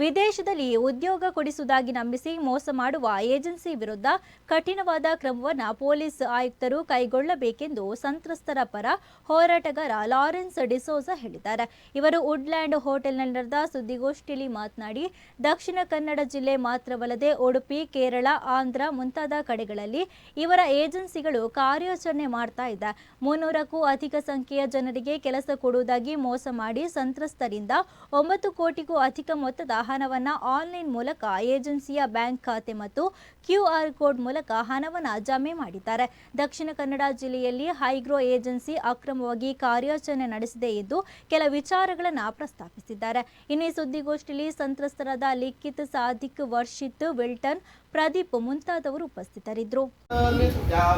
ವಿದೇಶದಲ್ಲಿ ಉದ್ಯೋಗ ಕೊಡಿಸುವುದಾಗಿ ನಂಬಿಸಿ ಮೋಸ ಮಾಡುವ ಏಜೆನ್ಸಿ ವಿರುದ್ಧ ಕಠಿಣವಾದ ಕ್ರಮವನ್ನು ಪೊಲೀಸ್ ಆಯುಕ್ತರು ಕೈಗೊಳ್ಳಬೇಕೆಂದು ಸಂತ್ರಸ್ತರ ಪರ ಹೋರಾಟಗಾರ ಲಾರೆನ್ಸ್ ಡಿಸೋಸ ಹೇಳಿದ್ದಾರೆ. ಇವರು ವುಡ್ಲ್ಯಾಂಡ್ ಹೋಟೆಲ್ನಲ್ಲಿ ನಡೆದ ಸುದ್ದಿಗೋಷ್ಠಿಯಲ್ಲಿ ಮಾತನಾಡಿ, ದಕ್ಷಿಣ ಕನ್ನಡ ಜಿಲ್ಲೆ ಮಾತ್ರವಲ್ಲದೆ ಉಡುಪಿ, ಕೇರಳ, ಆಂಧ್ರ ಮುಂತಾದ ಕಡೆಗಳಲ್ಲಿ ಇವರ ಏಜೆನ್ಸಿಗಳು ಕಾರ್ಯಾಚರಣೆ ಮಾಡ್ತಾ ಇದೆ. ಮುನ್ನೂರಕ್ಕೂ ಅಧಿಕ ಸಂಖ್ಯೆಯ ಜನರಿಗೆ ಕೆಲಸ ಕೊಡುವುದಾಗಿ ಮೋಸ ಮಾಡಿ ಸಂತ್ರಸ್ತರಿಂದ ಒಂಬತ್ತು ಕೋಟಿಗೂ ಅಧಿಕ ಮೊತ್ತದ ಹಣವನ್ನ ಆನ್ಲೈನ್ ಮೂಲಕ ಏಜೆನ್ಸಿಯ ಬ್ಯಾಂಕ್ ಖಾತೆ ಮತ್ತು ಕ್ಯೂ ಆರ್ ಕೋಡ್ ಮೂಲಕ ಹಣವನ್ನ ಜಮೆ ಮಾಡಿದ್ದಾರೆ. ದಕ್ಷಿಣ ಕನ್ನಡ ಜಿಲ್ಲೆಯಲ್ಲಿ ಹೈಗ್ರೋ ಏಜೆನ್ಸಿ ಅಕ್ರಮವಾಗಿ ಕಾರ್ಯಾಚರಣೆ ನಡೆಸಿದೆ ಎಂದು ಕೆಲ ವಿಚಾರಗಳನ್ನು ಪ್ರಸ್ತಾಪಿಸಿದ್ದಾರೆ. ಇನ್ನೇ ಸುದ್ದಿಗೋಷ್ಠಿಯಲ್ಲಿ ಸಂತ್ರಸ್ತರಾದ ಲಿಖಿತ್ ಸಾದಿಕ್, ವರ್ಷಿತ್, ವಿಲ್ಟನ್, ಪ್ರದೀಪ್ ಮುಂತಾದವರು ಉಪಸ್ಥಿತರಿದ್ದರು.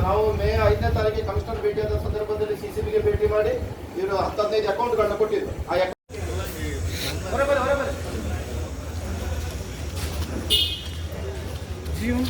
ನಾವು ಮೇ ಐದನೇ ತಾರೀಕಿಗೆ ಕಮಿಷನರ್ ಭೇಟಿಯಾದ ಸಂದರ್ಭದಲ್ಲಿ ಸಿಸಿಬಿಗೆ ಭೇಟಿ ಮಾಡಿ, ಇವರು ಹತ್ತೈದು ಹದಿನೈದು ಅಕೌಂಟ್ಗಳನ್ನ ಕೊಟ್ಟಿದ್ರು. you.